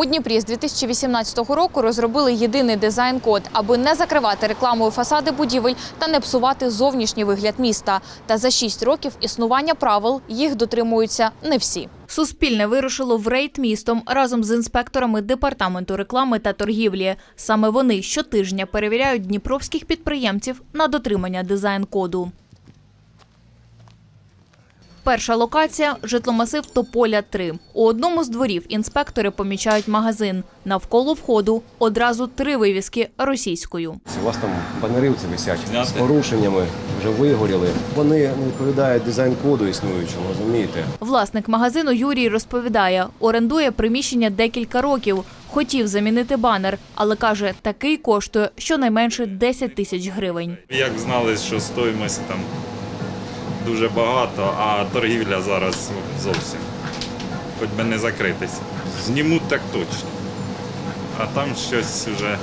У Дніпрі з 2018 року розробили єдиний дизайн-код, аби не закривати рекламою фасади будівель та не псувати зовнішній вигляд міста. Та за шість років існування правил їх дотримуються не всі. Суспільне вирушило в рейд містом разом з інспекторами департаменту реклами та торгівлі. Саме вони щотижня перевіряють дніпровських підприємців на дотримання дизайн-коду. Перша локація житломасив Тополя 3. У одному з дворів інспектори помічають магазин. Навколо входу одразу три вивіски російською. У вас там банери висять з порушеннями, вже вигоріли. Вони не відповідають дизайн-коду існуючому, розумієте? Власник магазину Юрій розповідає, орендує приміщення декілька років. Хотів замінити банер, але каже, такий коштує щонайменше 10 тисяч гривень. Як знали, що стоїмость там дуже багато, а торгівля зараз зовсім. Хоч би не закритися. Знімуть так точно. А там щось вже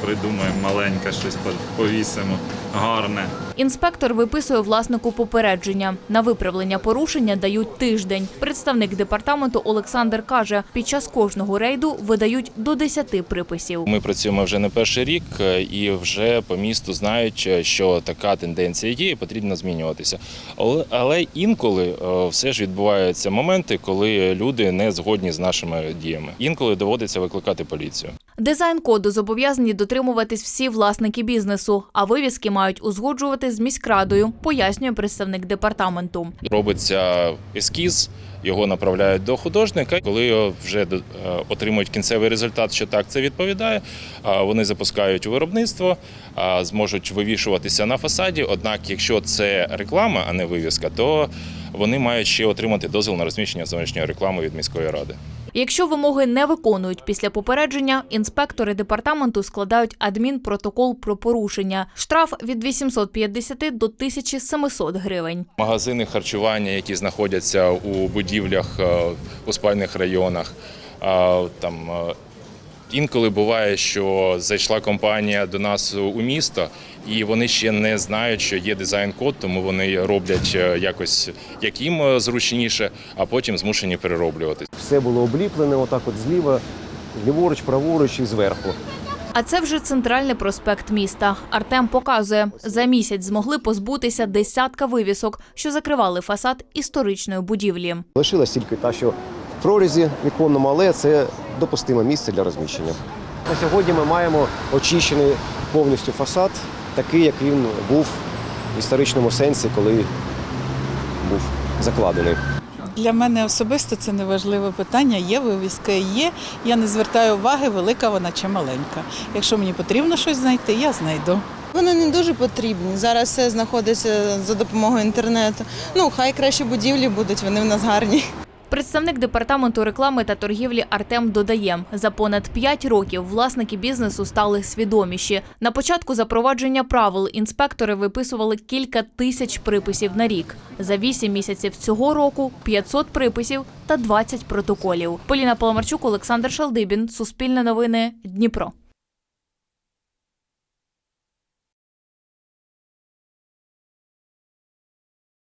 придумаємо маленьке, щось повісимо, гарне. Інспектор виписує власнику попередження. На виправлення порушення дають тиждень. Представник департаменту Олександр каже, під час кожного рейду видають до 10 приписів. Ми працюємо вже не перший рік, і вже по місту знають, що така тенденція є, і потрібно змінюватися. Але, але інколи е, все ж відбуваються моменти, коли люди не згодні з нашими діями. Інколи доводиться викликати поліцію. Дизайн коду зобов'язані дотримуватись всі власники бізнесу, а вивіски мають узгоджувати з міськрадою, пояснює представник департаменту. Робиться ескіз, його направляють до художника. Коли вже е, отримують кінцевий результат, що так це відповідає, вони запускають виробництво, зможуть вивішуватися на фасаді. Однак, якщо це реклама, а не вивіска, то вони мають ще отримати дозвіл на розміщення зовнішньої реклами від міської ради. Якщо вимоги не виконують після попередження, інспектори департаменту складають адмінпротокол про порушення. Штраф від 850 до 1700 гривень. Магазини харчування, які знаходяться у будівлях е, у спальних районах. Там е, інколи буває, що зайшла компанія до нас у місто, і вони ще не знають, що є дизайн-код, тому вони роблять е, якось як їм е, зручніше, а потім змушені перероблювати. Все було обліплене отак от зліва, ліворуч, праворуч і зверху. А це вже центральний проспект міста. Артем показує, за місяць змогли позбутися десятка вивісок, що закривали фасад історичної будівлі. Лишилась тільки та, що в прорізі віконному, але це допустиме місце для розміщення. На сьогодні ми маємо очищений повністю фасад, такий, як він був в історичному сенсі, коли був закладений. Для мене особисто це не важливе питання. Є вивіска, є. Я не звертаю уваги, велика вона чи маленька. Якщо мені потрібно щось знайти, я знайду. Вони не дуже потрібні. Зараз все знаходиться за допомогою інтернету. Ну, хай краще будівлі будуть, вони в нас гарні. Представник департаменту реклами та торгівлі Артем додає, за понад 5 років власники бізнесу стали свідоміші. На початку запровадження правил інспектори виписували кілька тисяч приписів на рік. За 8 місяців цього року 500 приписів та 20 протоколів. Поліна Паламарчук, Олександр Шалдибін, Суспільне новини, Дніпро.